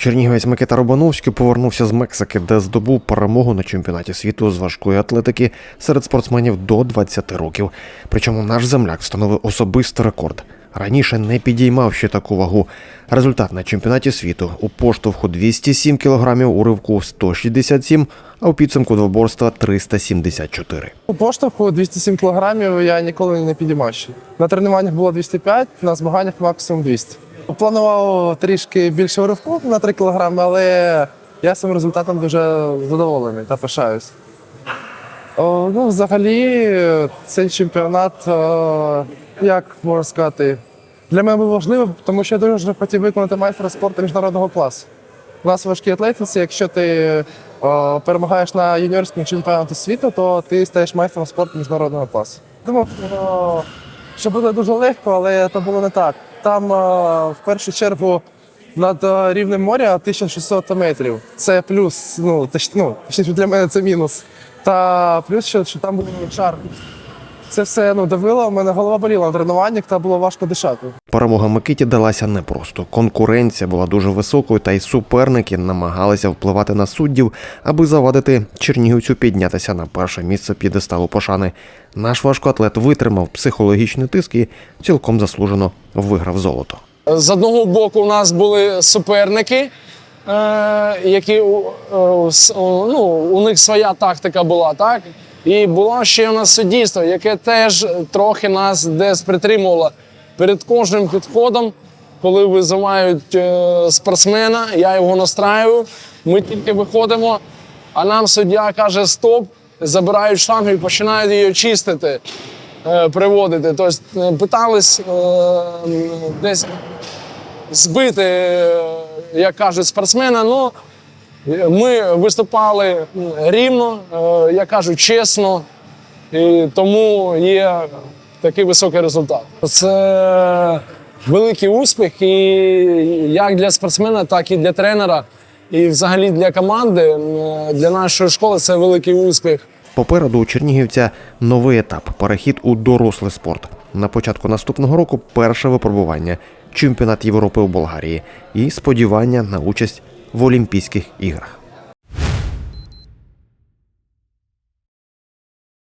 Чернігівець Микита Робановський повернувся з Мексики, де здобув перемогу на чемпіонаті світу з важкої атлетики серед спортсменів до 20 років. Причому наш земляк встановив особистий рекорд. Раніше не підіймав ще таку вагу. Результат на чемпіонаті світу у поштовху 207 кг, у ривку 167, а у підсумку двоборства 374. У поштовху 207 кілограмів я ніколи не підіймав ще. На тренуваннях було 205, на змаганнях максимум 200. Планував трішки більше ривку на 3 кілограми, але я цим результатом дуже задоволений та пишаюсь. Ну, взагалі, цей чемпіонат, як можна сказати, для мене був важливий, тому що я дуже хотів виконати майстра спорту міжнародного класу. У нас в важкій атлетиці, якщо ти о, перемагаєш на юніорському чемпіонаті світу, то ти стаєш майстром спорту міжнародного класу. Думав, що буде дуже легко, але це було не так. Там в першу чергу над рівнем моря 1600 метрів. Це плюс, ну, ну точніше для мене це мінус. Та плюс, що, що там був шар. Це все ну, давило, у мене голова боліла на тренуваннях, та було важко дишати. Перемога Микиті далася непросто. Конкуренція була дуже високою, та й суперники намагалися впливати на суддів, аби завадити чернігівцю піднятися на перше місце п'єдесталу пошани. Наш важкоатлет витримав психологічний тиск і цілком заслужено виграв золото. З одного боку, у нас були суперники, е, які е, ну, у них своя тактика була, так? І було ще у нас суддівство, яке теж трохи нас десь притримувало. Перед кожним підходом, коли визивають е, спортсмена, я його настраюю, ми тільки виходимо, а нам суддя каже стоп, забирають штангу і починають її чистити е, приводити. Тобто е, питались десь збити, як кажуть, спортсмена. Ну, ми виступали рівно, я кажу, чесно, і тому є такий високий результат. Це великий успіх, і як для спортсмена, так і для тренера, і взагалі для команди, для нашої школи це великий успіх. Попереду у Чернігівця новий етап перехід у дорослий спорт. На початку наступного року перше випробування чемпіонат Європи у Болгарії і сподівання на участь в Олімпійських іграх.